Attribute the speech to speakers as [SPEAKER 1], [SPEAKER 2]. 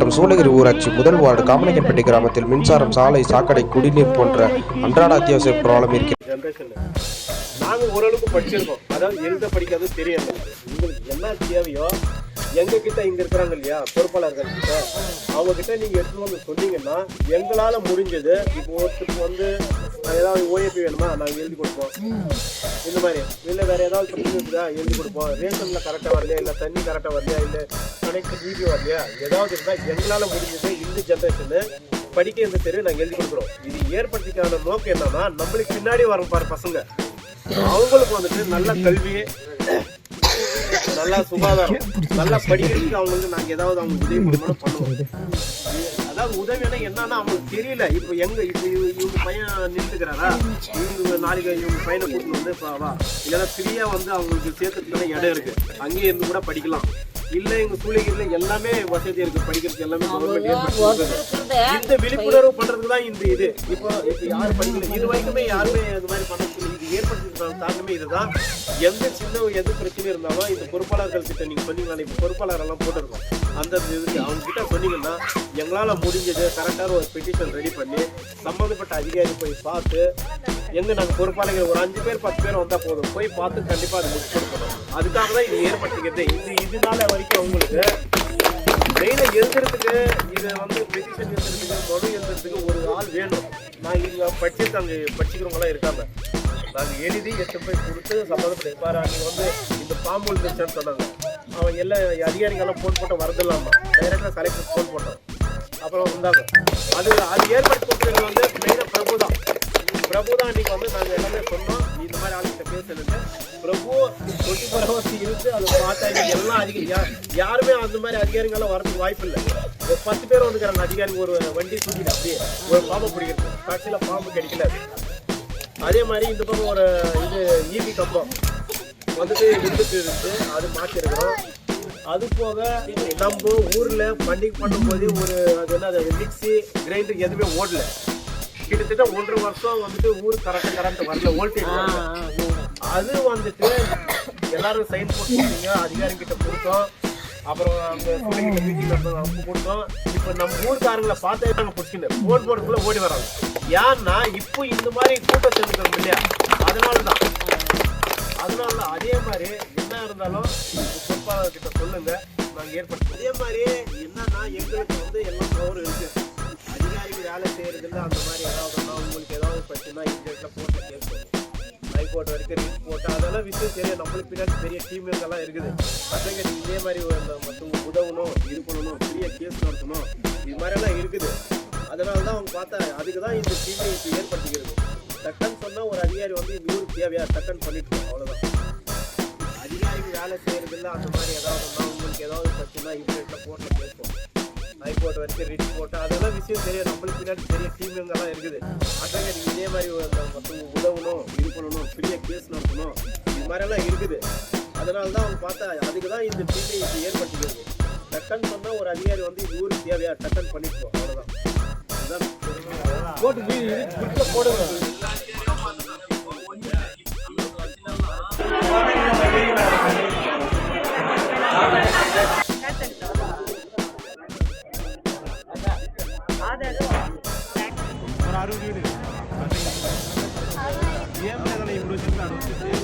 [SPEAKER 1] மாவட்டம் சூளகிரி ஊராட்சி முதல் வார்டு காமனகன்பட்டி கிராமத்தில் மின்சாரம் சாலை சாக்கடை குடிநீர் போன்ற அன்றாட அத்தியாவசிய ப்ராப்ளம் இருக்கிறது.
[SPEAKER 2] நாங்கள் ஓரளவுக்கு படிச்சிருக்கோம். அதாவது எழுத படிக்காத தெரியாது. உங்களுக்கு என்ன தேவையோ எங்க கிட்ட இங்க இருக்கிறாங்க இல்லையா பொறுப்பாளர்கள் கிட்ட அவங்க கிட்ட நீங்க எடுத்துட்டு வந்து சொன்னீங்கன்னா எங்களால முடிஞ்சது இப்போ ஒருத்தருக்கு வந்து ஏதாவது ஓஏபி வேணுமா? நாங்கள் எழுதி கொடுப்போம். இந்த மாதிரி. இல்லை வேறு ஏதாவது பிரச்சனை இருக்குதா? எழுதி கொடுப்போம். ரேஷனில் கரெக்டாக வரலையா? இல்லை தண்ணி கரெக்டாக வரலையா? இல்லை கனெக்ட் டிபி வரலையா? ஏதாவது இருந்தால் எங்களால் முடிஞ்சது இந்த ஜென்ரேஷனு படிக்க இந்த தெரு நாங்கள் எழுதி கொடுக்குறோம். இது ஏற்படுத்திக்கான நோக்கம் என்னன்னா நம்மளுக்கு பின்னாடி வர பாரு பசங்க. அவங்களுக்கு வந்துட்டு நல்ல கல்வி நல்லா சுகாதாரம் நல்லா படிக்கிறதுக்கு அவங்களுக்கு நாங்கள் ஏதாவது அவங்க உதவி பண்ணுவோம். அதாவது உதவினா என்னன்னா அவங்களுக்கு தெரியல. இப்போ எங்க இப்போ இவங்க பையன் நின்றுக்கிறாரா இவங்க நாளைக்கு இவங்க பையனை கூட்டிட்டு வந்து இப்போ வா. இல்லைன்னா ஃப்ரீயா வந்து அவங்களுக்கு சேர்த்துக்கான இடம் இருக்கு. அங்கேயே இருந்து கூட படிக்கலாம். இல்ல எங்க சூழ்நிலை எல்லாமே வசதி இருக்கு. படிக்கிறதுக்கு எல்லாமே. இந்த விழிப்புணர்வு பண்றதுக்கு தான் இந்த இது. இப்போ இப்போ யாரும் படிக்கல. இது வரைக்குமே யாருமே இந்த மாதிரி பண்ணது இது ஏற்படுத்திருக்கிற காரணமே இதுதான். எந்த சின்ன எது பிரச்சனை இருந்தாலும் இந்த பொறுப்பாளர்கள் கிட்ட நீங்க சொன்னீங்கன்னா இப்போ பொறுப்பாளர் எல்லாம் போட்டிருக்கோம். அந்த இதுக்கு அவங்க கிட்ட சொன்னீங்கன்னா எங்களால முடிஞ்சது கரெக்டான ஒரு பெட்டிஷன் ரெடி பண்ணி சம்மந்தப்பட்ட அதிகாரி போய் பார்த்து எங்க நாங்க பொறுப்பாளர்கள் ஒரு அஞ்சு பேர் பத்து பேர் வந்தா போதும். போய் பார்த்து கண்டிப்பா அது முடிச்சு கொடுக்கணும். அதுக்காக தான் இது ஏற்பட்டுக்கிறது இது இதனால வரைக்கும் உங்களுக்கு மெயினாக எழுதுறதுக்கு இது வந்து பெட்டிஷன் எழுதுறதுக்கு மனு எழுதுறதுக்கு ஒரு ஆள் வேணும். நான் இங்கே அங்கே படிச்சுக்கிறவங்களாம் இருக்காங்க. நாங்கள் எழுதி எட்டு போய் கொடுத்து சம்மந்தப்பட்ட பாரு அன்னைக்கு வந்து இந்த பாம்பு பிரச்சனை சொன்னாங்க. அவன் எல்லா அதிகாரிகள்லாம் ஃபோன் போட்டு வரதில்லாமா டைரெக்டாக கலெக்டர் ஃபோன் போட்டான் அப்புறம் வந்தாங்க. அது அது ஏற்படுத்தி கொடுத்தது வந்து மெயினாக பிரபு தான். பிரபு தான் அன்னைக்கு வந்து நாங்கள் எல்லாமே சொன்னோம். இந்த மாதிரி ஆளுகிட்ட பேசுறது பிரபு தொட்டி பரவசி இருந்து அதை பார்த்தா எல்லாம் அதிகம் யா- யாருமே அந்த மாதிரி அதிகாரிகள்லாம் வரதுக்கு வாய்ப்பு இல்லை. ஒரு பத்து பேர் வந்துக்கிறாங்க. அதிகாரிங்க ஒரு வண்டி சுற்றிட்டு அப்படியே ஒரு பாம்பு பிடிக்கிறது. கடைசியில் பாம்பு கிடைக்கல. அதே மாதிரி இந்த பக்கம் ஒரு இது ஈபி கம்பம் வந்துட்டு இருந்துட்டு இருந்து அது மாற்றிருக்கிறோம் அது போக நம்ம ஊரில் பண்டிகை பண்ணும்போது ஒரு அது என்ன அது மிக்ஸி கிரைண்டர் எதுவுமே ஓடல. கிட்டத்தட்ட ஒன்றரை வருஷம் வந்துட்டு ஊர் கரண்ட் கரண்ட் வரல வோல்டேஜ் அது வந்துட்டு எல்லாரும் சைன் போட்டுருக்கீங்க அதிகாரிகிட்ட கொடுத்தோம். அப்புறம் அந்த பிள்ளைங்கிட்ட மீட்டிங் அவங்க கொடுத்தோம். இப்போ நம்ம ஊர்க்காரங்களை பார்த்தே நாங்கள் பிடிச்சின்னு ஃபோன் போடுறதுக்குள்ள ஓடி வராங்க ஏன்னா இப்போ இந்த மாதிரி கூட்டம் சேர்ந்துக்கிறோம் இல்லையா? அதனால தான் அதனால தான் அதே மாதிரி என்ன இருந்தாலும் பொறுப்பாளர் கிட்ட சொல்லுங்க. நாங்கள் ஏற்படுத்தி அதே மாதிரி என்னன்னா எங்களுக்கு வந்து எல்லாம் பவர் இருக்கு. அதிகாரிகள் வேலை செய்யறதில்ல அந்த மாதிரி போட்ட வரைக்கும் ரீல்ஸ் போட்டு அதெல்லாம் விஷயம் தெரியும் நம்மளுக்கு பின்னாடி பெரிய டீம் எல்லாம் இருக்குது. பசங்க நீ இதே மாதிரி மற்றவங்க உதவணும் இது பண்ணணும் பெரிய கேஸ் நடத்தணும் இது மாதிரியெல்லாம் இருக்குது. அதனால தான் அவங்க பார்த்தா அதுக்கு தான் இந்த டீமை இப்போ ஏற்படுத்திக்கிறது. டக்குன்னு சொன்னால் ஒரு அதிகாரி வந்து இந்த ஊருக்கு தேவையா? டக்குன்னு பண்ணிட்டு அவ்வளோதான் அதிகாரிகள் வேலை செய்யறதில்ல அந்த மாதிரி ஏதாவது உங்களுக்கு ஏதாவது பிரச்சனை இந்த இடத்துல போட்டு பேசுவோம். ஹைகோர்ட் வச்சு ரிட் போட்டு அதெல்லாம் விஷயம் தெரியும் நம்மளுக்கு பின்னாடி பெரிய டீமுங்கெல்லாம் இருக்குது. அதாங்க நீங்கள் இதே மாதிரி மற்றவங்க உதவணும் இது பண்ணணும் பெரிய கேஸ் நடத்தணும் இது மாதிரியெல்லாம் இருக்குது. அதனால தான் அவங்க பார்த்தா அதுக்கு தான் இந்த டீமை இது ஏற்பட்டுக்கிறது டக்கன் பண்ணால் ஒரு அதிகாரி வந்து இது ஊருக்கு தேவையா? டக்கன் பண்ணிப்போம் அவ்வளோதான் அதுதான் போட்டு போடுங்க Thank you. ആരോഗ്യം ഇ എം എങ്ങനെ ഇംപ്രൂവ് ചെയ്ത് ആലോചിച്ച്